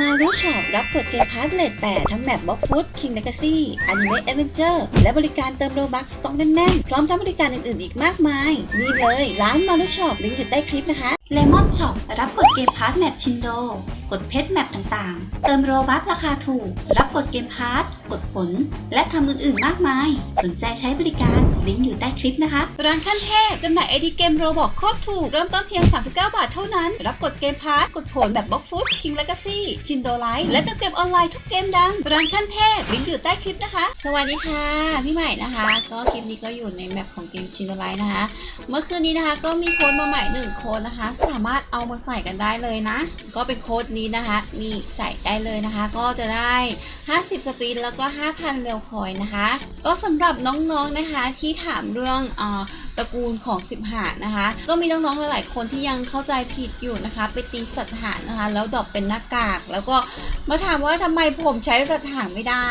มารูช็อปรับกดเกมพาร์ทเลท8ทั้งแมปบ็อกฟุตคิงเลกาซี่อนิเมะเอเวนเจอร์และบริการเติมโลบัคสต้องแน่นๆ พร้อมทั้งบริการอื่นๆ อีกมากมาย นี่เลย ร้านมารูช็อปลิงก์อยู่ใต้คลิปนะคะ เลมอนช็อปรับกดเกมพาร์ทแมปชินโด กดเพชรแมปต่างๆ เติมโรบัคราคาถูก รับกดเกมพาร์ทกดผล และทำอื่นๆมากมาย สนใจใช้บริการ ลิงก์อยู่ใต้คลิปนะคะ ร้านขั้นเทพจำหน่ายไอดีเกมโรบอกโคตรถูก เริ่มต้นเพียง 39 บาทเท่านั้น รับกดเกมพาร์ทกดผลแบบบล็อกฟุตคิงเลกาซี่ชินโดไลท์และเติมเกมออนไลน์ทุกเกมดัง ร้านขั้นเทพลิงก์อยู่ใต้คลิปนะคะ สวัสดีค่ะพี่ใหม่นะคะ ก็คลิปนี้ก็อยู่ในแมปของเกมชินโดไลท์นะคะ เมื่อคืนนี้นะคะก็มีโค้ดมาใหม่หนึ่งโค้ดนะคะสามารถเอามาใส่กันได้เลยนะ ก็เป็นโค้ดนี้นะคะนี่ใส่ได้เลยนะคะ ก็จะได้ 50 สปินแล้วก็ 5,000เรลคอยนะคะ ก็สำหรับน้องๆนะคะที่ถามเรื่องอตระกูลของสิบหานนะคะ ก็มีน้องๆหลายๆคนที่ยังเข้าใจผิดอยู่นะคะ ไปตีสัตหารนะคะ แล้วดอปเป็นหน้ากาก แล้วก็มาถามว่าทำไมผมใช้สัตหารไม่ได้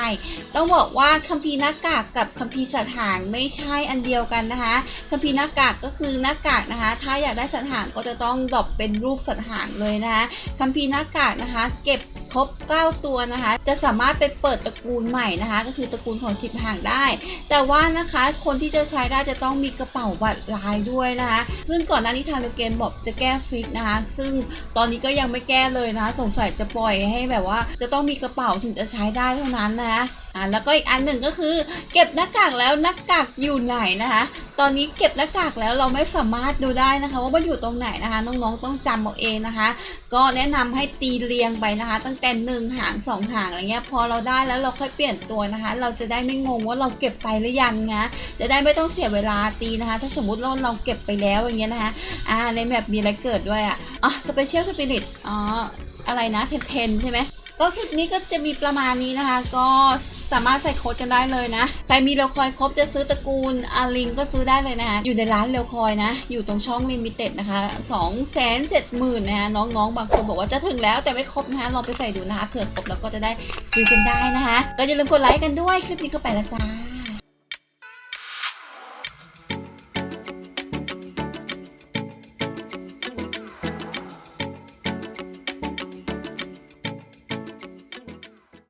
ต้องบอกว่าคัมภีร์หน้ากากกับคัมภีร์สัตหารไม่ใช่อันเดียวกันนะคะคัมภีร์หน้ากากก็คือหน้ากากนะคะ ถ้าอยากได้สัตหางก็จะต้องดรอปเป็นรูปสัตว์หางเลยนะคะคัมภีร์หน้ากากนะคะ เก็บครบ 9 ตัวนะคะ จะสามารถไปเปิดตระกูลใหม่นะคะ ก็คือตระกูลของ 10หางได้ แต่ว่านะคะคนที่จะใช้ได้จะต้องมีกระเป๋าบัตรลายด้วยนะคะ ซึ่งก่อนหน้านี้ทางเกมบอกจะแก้ฟิกนะคะ ซึ่งตอนนี้ก็ยังไม่แก้เลยนะคะ สงสัยจะปล่อยให้แบบว่า จะต้องมีกระเป๋าถึงจะใช้ได้เท่านั้นนะคะอ่าแล้วก็อีกอันหนึ่งก็คือ เก็บหน้ากากแล้วหน้ากากอยู่ไหนนะคะ ตอนนี้เก็บหน้ากากแล้วเราไม่สามารถดูได้นะคะ ว่ามันอยู่ตรงไหนนะคะ น้องๆต้องจำเอาเองนะคะ ก็แนะนำให้ตีเรียงไปนะคะ ตั้งแต่หนึ่งหางสองหางอะไรเงี้ยพอเราได้แล้วเราค่อยเปลี่ยนตัวนะคะ เราจะได้ไม่งงว่าเราเก็บไปหรือยังนะจะได้ไม่ต้องเสียเวลาตีนะคะ ถ้าสมมุติเราเราเก็บไปแล้วอย่างเงี้ยนะคะอ่าในแบบมีอะไรเกิดด้วยอะอ๋อสเปเชียลสปิริตอ๋ออะไรนะเทนเทนใช่ไหมก็คลิปนี้ก็จะมีประมาณนี้นะคะ ก็ สามารถใส่โค้ดกันได้เลยนะ ใครมีเรลคอยครบจะซื้อตระกูลอาลิงก็ซื้อได้เลยนะคะ อยู่ในร้านเรลคอยนะ อยู่ตรงช่องลิมิเต็ดนะคะ2 7 0 0 0 0นะคะ น้องๆ บางคนบอกว่าจะถึงแล้วแต่ไม่ครบนะคะลองไปใส่ดูนะคะเผื่อครบแล้วก็จะได้ซื้อกันได้นะคะ ก็อย่าลืมกดไลค์กันด้วย คลิปนี้ก็ไปและจ้า